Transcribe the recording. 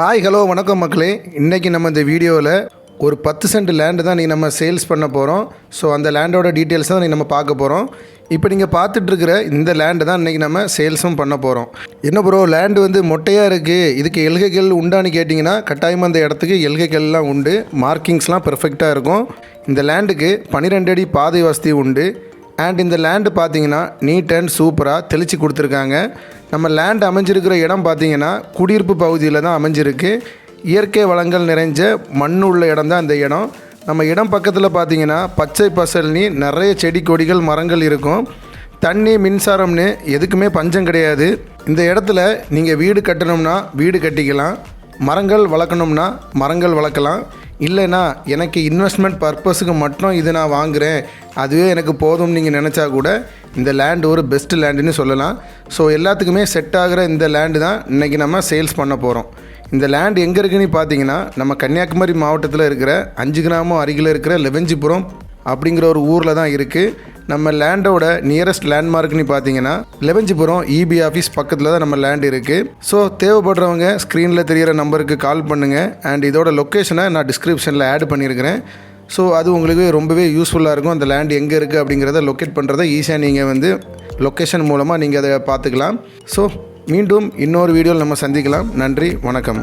Hi hello வணக்கம் மக்களே. இன்றைக்கி நம்ம இந்த வீடியோவில் ஒரு பத்து சென்ட் லேண்டு தான் நீ நம்ம சேல்ஸ் பண்ண போகிறோம் ஸோ அந்த லேண்டோட டீட்டெயில்ஸ் தான் நீ நம்ம பார்க்க போகிறோம் இப்போ நீங்கள் பார்த்துட்ருக்கிற இந்த லேண்டு தான் இன்றைக்கி நம்ம சேல்ஸும் பண்ண போகிறோம் என்ன ப்ரோ லேண்டு வந்து மொட்டையாக இருக்குது இதுக்கு எல்கைகள் உண்டான்னு கேட்டிங்கன்னா கட்டாயமாக அந்த இடத்துக்கு எல்கைகள்லாம் உண்டு. மார்க்கிங்ஸ்லாம் பெர்ஃபெக்டாக இருக்கும். இந்த லேண்டுக்கு பன்னிரெண்டு அடி பாதை வசதி உண்டு. அண்ட் இந்த லேண்டு பார்த்தீங்கன்னா நீட் அண்ட் சூப்பராக தெளித்து கொடுத்துருக்காங்க. நம்ம லேண்ட் அமைஞ்சிருக்கிற இடம் பார்த்தீங்கன்னா குடியிருப்பு பகுதியில் தான் அமைஞ்சிருக்கு. இயற்கை வளங்கள் நிறைஞ்ச மண் உள்ள இடம் தான் இந்த இடம். நம்ம இடம் பக்கத்தில் பார்த்தீங்கன்னா பச்சை பசல்னி நிறைய செடி கொடிகள் மரங்கள் இருக்கும். தண்ணி மின்சாரம்னு எதுக்குமே பஞ்சம் கிடையாது. இந்த இடத்துல நீங்கள் வீடு கட்டணும்னா வீடு கட்டிக்கலாம். மரங்கள் வளர்க்கணும்னா மரங்கள் வளர்க்கலாம். இல்லைனா எனக்கு இன்வெஸ்ட்மெண்ட் பர்பஸுக்கு மட்டும் இது நான் வாங்குகிறேன் அதுவே எனக்கு போதும்னு நீங்கள் நினச்சா கூட இந்த லேண்ட் ஒரு பெஸ்ட் லேண்டுன்னு சொல்லலாம். ஸோ எல்லாத்துக்குமே செட் ஆகிற இந்த லேண்டு தான் இன்றைக்கி நம்ம சேல்ஸ் பண்ண போகிறோம் இந்த லேண்ட் எங்கே இருக்குன்னு பார்த்தீங்கன்னா நம்ம கன்னியாகுமரி மாவட்டத்தில் இருக்கிற அஞ்சு கிராமம் அருகில் இருக்கிற லெவஞ்சிபுரம் அப்படிங்கிற ஒரு ஊரில் தான் இருக்குது நம்ம லேண்டோட நியரஸ்ட் லேண்ட்மார்க்னு பார்த்தீங்கன்னா லெவஞ்சிபுரம் இபி ஆஃபீஸ் பக்கத்தில் தான் நம்ம லேண்ட் இருக்குது ஸோ தேவைப்படுறவங்க ஸ்க்ரீனில் தெரிகிற நம்பருக்கு கால் பண்ணுங்கள் அண்ட் இதோட லொக்கேஷனை நான் டிஸ்கிரிப்ஷனில் ஆட் பண்ணியிருக்கிறேன். ஸோ அது உங்களுக்கு ரொம்பவே யூஸ்ஃபுல்லாக இருக்கும். அந்த லேண்ட் எங்கே இருக்குது அப்படிங்கிறத லொக்கேட் பண்ணுறத ஈஸியாக நீங்கள் வந்து லொக்கேஷன் மூலமாக நீங்கள் அதை பார்த்துக்கலாம். ஸோ மீண்டும் இன்னொரு வீடியோவில் நம்ம சந்திக்கலாம். நன்றி வணக்கம்.